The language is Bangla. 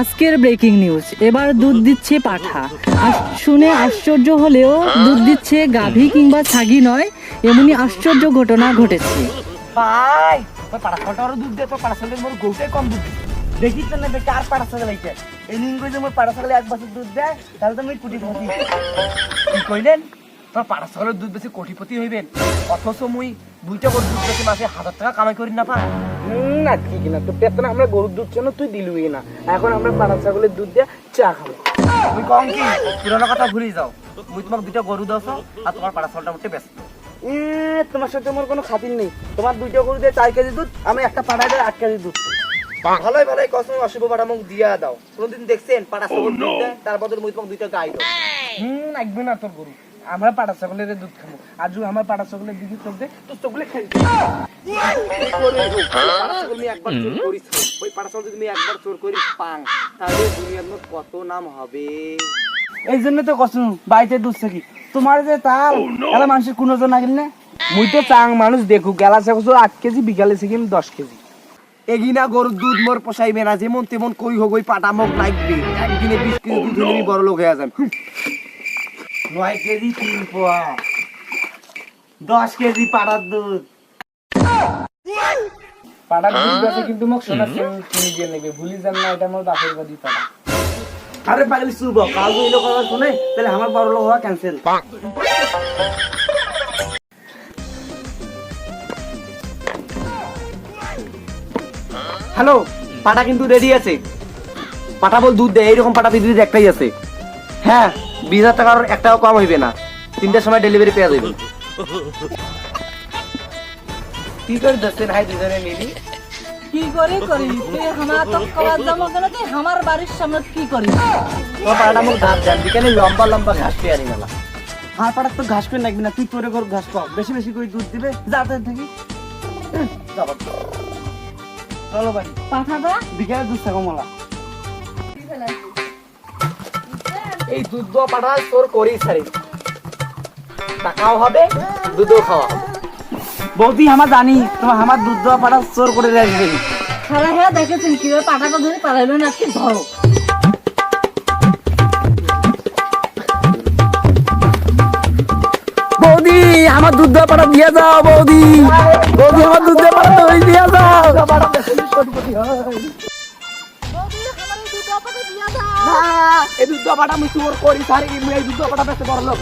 আজকের ব্রেকিং নিউজ। এবার দুধ দিচ্ছে পাঠা। শুনে আশ্চর্য হলেও দুধ দিচ্ছে গাভী কিংবা ছাগি নয় এমনি আশ্চর্য ঘটনা ঘটেছে। ভাই পাড়া ছাগলটারও দুধ দে তোর পাড়া মোর গরুটাই কম দুধ দেখিস তো না আর পাড়া আইছে এই নিন যে মোর পাড়া ছাগলে এক বছর দুধ দেয়, তাহলে তো আমি কোটিপতি কি কইলেন? তোর পাড়া ছাগলের দুধ বেশি কোটিপতি হইবেন। অথচ মুই দুইটা গরুর দুধ বেশি মাসে হাজার টাকা কামাই করি না পা। না ঠিক না। তোর পেট না আমরা গরুর দুধ ছিল তুই দিলুই না। এখন আমরা পাড়া ছাগলের দুধ দিয়ে চা খাব। তুই কম কি পুরানো কথা ভুলে যাও। মুই তোমাকে দুইটা গরু দাও আর তোমার পাড়া ছাগলটা উঠে ব্যস্ত তোমার সাথে আমার কোনো খাতির নেই। তোমার দুইটা গরু দিয়ে চার কেজি দুধ আমি একটা পাড়ায় দিয়ে আট কেজি দুধ। ভালোই ভালোই কসমে অশুভ পাড়া মুখ দিয়া দাও। কোনদিন দেখছেন পাড়া ছাগল দুধ দেয়? তার বদলে মুই তোমাকে দুইটা গাই দাও হুম লাগবে না তোর গরু। আমরা পাড়া ছাগলের দুধ খাব। আর যদি আমার পাড়া ছাগলের দিকে চোখ দে তো চোখলে খাই একবার চোর করিস। ওই পাড়া ছাগল যদি একবার চোর করি পাং। তাহলে দুনিয়ার মধ্যে কত নাম হবে? এই জন্য তো বাড়িতে দুধ থাকি। তোমার যে তাল এলা মানুষের কোনো জন আগিল না? মুই তো চাং মানুষ দেখুক গেলা চাকু আট কেজি বিকালে শিখিম দশ কেজি। এগিনা গরুর দুধ মোর পোষাইবে না যেমন তেমন কই হোক ওই পাটা মোক লাগবে। একদিনে বিশ কেজি দুধ বড় লোক হয়ে যাম হুম। নয় কেজি তিন পোয়া দশ কেজি পাটার দুধ। পাটার দুধ কিন্তু মোক সোনা চিনি দিয়ে নেবে। ভুলি যান না এটা মোর বাপের বাড়ি পাটা আরে পাগলি চুপ হ। কাল কথা শুনে তাহলে আমার বড় লোক হওয়া ক্যান্সেল হ্যালো পাটা কিন্তু রেডি আছে। পাটা বল দুধ দেয় এইরকম পাটা পৃথিবীতে একটাই আছে। হ্যাঁ বিশ হাজার টাকার একটাও কম হইবে না। তিনটার সময় ডেলিভারি পেয়ে যাবে কি করে দশের হাই দুজনে মিলি। কি করি করি? তুই আমার তো কবার জমা কেন তুই আমার বাড়ির সামনে কি করি ঘাস দেন বিকালে লম্বা লম্বা ঘাস পেয়ে আনি গেলা আর পাড়ার তো ঘাস পেয়ে লাগবে না তুই তোরে ঘর ঘাস পাও। বেশি বেশি করে দুধ দিবে। যাতে থাকি চলো ভাই পাঠাটা বিকালে দুধ থাকো মলা। এই দুধ দোয়া পাঠা তোর করেই ছাড়ি। টাকাও হবে দুধও খাওয়া হবে। বৌদি আমার জানি তোমার আমার দুধ দোয়া পাঠা চোর করে রাখবে খেলা খেলা দেখেছেন কীভাবে পাঠাটা ধরে পালাইলো না? আজকে ধরো। বৌদি আমার দুধ দেওয়া পাটা দিয়ে যাও বৌদি। বৌদি আমার দুধ দেওয়া পাটা ধরে দিয়ে যাও এই দুধ দেওয়া পাটা আমি চোর করি সারি এই দুধ দেওয়া পাটা বেশি বড় লোক।